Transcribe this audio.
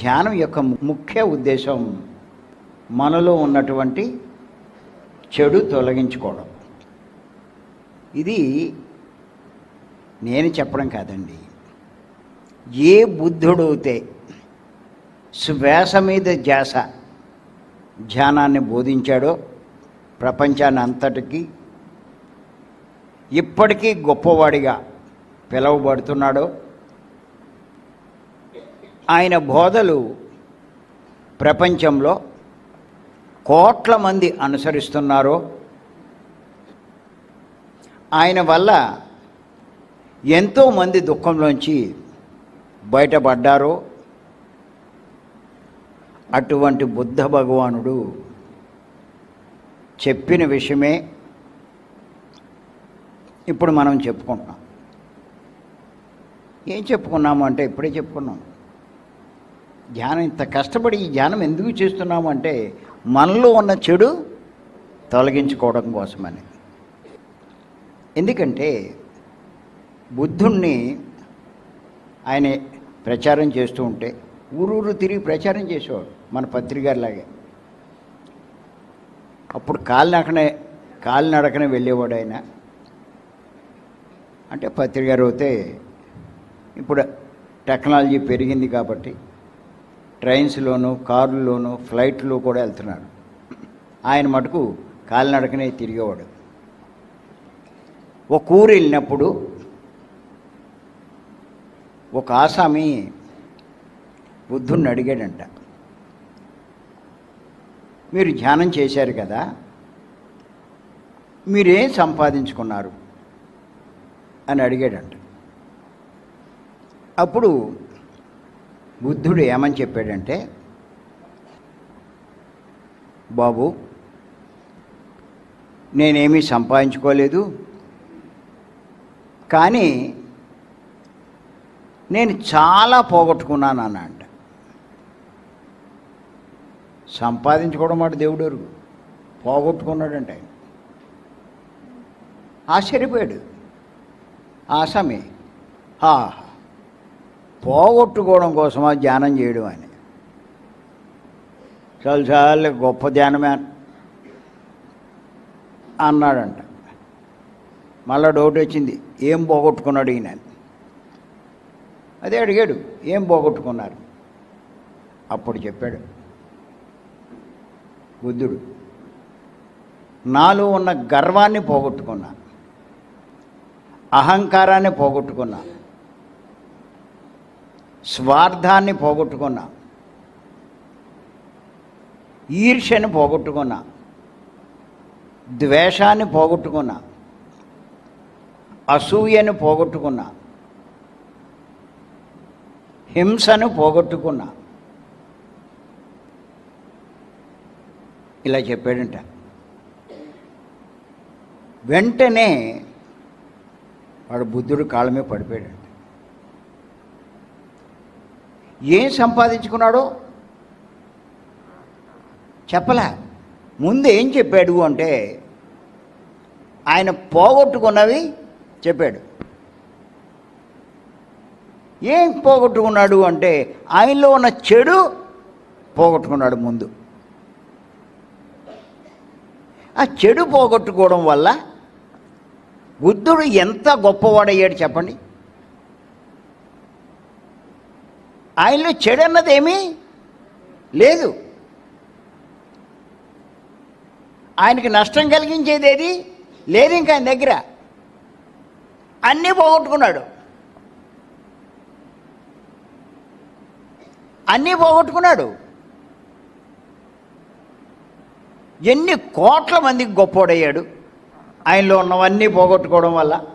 ధ్యానం యొక్క ముఖ్య ఉద్దేశం మనలో ఉన్నటువంటి చెడు తొలగించుకోవడం. ఇది నేను చెప్పడం కాదండి. ఏ బుద్ధుడైతే శ్వాస మీద ధ్యాస ధ్యానాన్ని బోధించాడో ప్రపంచాన్ని అంతటికీ ఇప్పటికీ గొప్పవాడిగా పిలువబడుతున్నాడో ఆయన బోధలు ప్రపంచంలో కోట్ల మంది అనుసరిస్తున్నారో ఆయన వల్ల ఎంతోమంది దుఃఖంలోంచి బయటపడ్డారో అటువంటి బుద్ధ భగవానుడు చెప్పిన విషయమే ఇప్పుడు మనం చెప్పుకుంటున్నాం. ఏం చెప్పుకున్నాము అంటే ఇప్పుడే చెప్పుకున్నాం. ధ్యానం ఇంత కష్టపడి ఈ ధ్యానం ఎందుకు చేస్తున్నాము అంటే మనలో ఉన్న చెడు తొలగించుకోవడం కోసమని. ఎందుకంటే బుద్ధుణ్ణి ఆయన ప్రచారం చేస్తూ ఉంటే ఊరూరు తిరిగి ప్రచారం చేసేవాడు మన పత్రికారులాగే అప్పుడు కాలినడకనే కాలినడకనే వెళ్ళేవాడు ఆయన. అంటే పత్రికారు అయితే ఇప్పుడు టెక్నాలజీ పెరిగింది కాబట్టి ట్రైన్స్లోను కార్లలోను ఫ్లైట్లో కూడా వెళ్తున్నారు. ఆయన మటుకు కాలినడకనే తిరిగేవాడు. ఒక ఊరు వెళ్ళినప్పుడు ఒక ఆసామి బుద్ధుణ్ణి అడిగాడంట. మీరు ధ్యానం చేశారు కదా మీరేం సంపాదించుకున్నారు? అని అడిగాడంట. అప్పుడు బుద్ధుడు ఏమని చెప్పాడంటే బాబు నేనేమీ సంపాదించుకోలేదు. కానీ నేను చాలా పోగొట్టుకున్నాను అన్నాడు సంపాదించుకోవడం మాట దేవుడు అరుగు పోగొట్టుకున్నాడంటే ఆయన. ఆశ్చర్యపోయాడు. ఆసామి ఆహా పోగొట్టుకోవడం కోసమా ధ్యానం చేయడం అని. చాలు గొప్ప ధ్యానమే అన్నాడంట. మళ్ళా డౌట్ వచ్చింది ఏం పోగొట్టుకున్నాడు ఈయన అదే అడిగాడు ఏం పోగొట్టుకున్నారు? అప్పుడు చెప్పాడు బుద్ధుడు నాలో ఉన్న గర్వాన్ని పోగొట్టుకున్నా అహంకారాన్ని పోగొట్టుకున్నా స్వార్థాన్ని పోగొట్టుకున్నా. ఈర్ష్యని పోగొట్టుకున్నా. ద్వేషాన్ని పోగొట్టుకున్నా. అసూయను పోగొట్టుకున్నా. హింసను పోగొట్టుకున్నా. ఇలా చెప్పాడంట. వెంటనే వాడు బుద్ధుడు కాళ్ళ మీద పడిపోయాడంట ఏం సంపాదించుకున్నాడో? చెప్పలే. ముందు ఏం చెప్పాడు అంటే ఆయన పోగొట్టుకున్నవి చెప్పాడు. ఏం పోగొట్టుకున్నాడు అంటే ఆయనలో ఉన్న చెడు పోగొట్టుకున్నాడు ముందు. ఆ చెడు పోగొట్టుకోవడం వల్ల బుద్ధుడు ఎంత గొప్పవాడయ్యాడు చెప్పండి? ఆయనలో చెడు అన్నది ఏమీ లేదు. ఆయనకి నష్టం కలిగించేది ఏది లేదు ఇంకా ఆయన దగ్గర. అన్నీ పోగొట్టుకున్నాడు. అన్నీ పోగొట్టుకున్నాడు. ఎన్ని కోట్ల మందికి గొప్పోడయ్యాడు. ఆయనలో ఉన్నవన్నీ పోగొట్టుకోవడం వల్ల.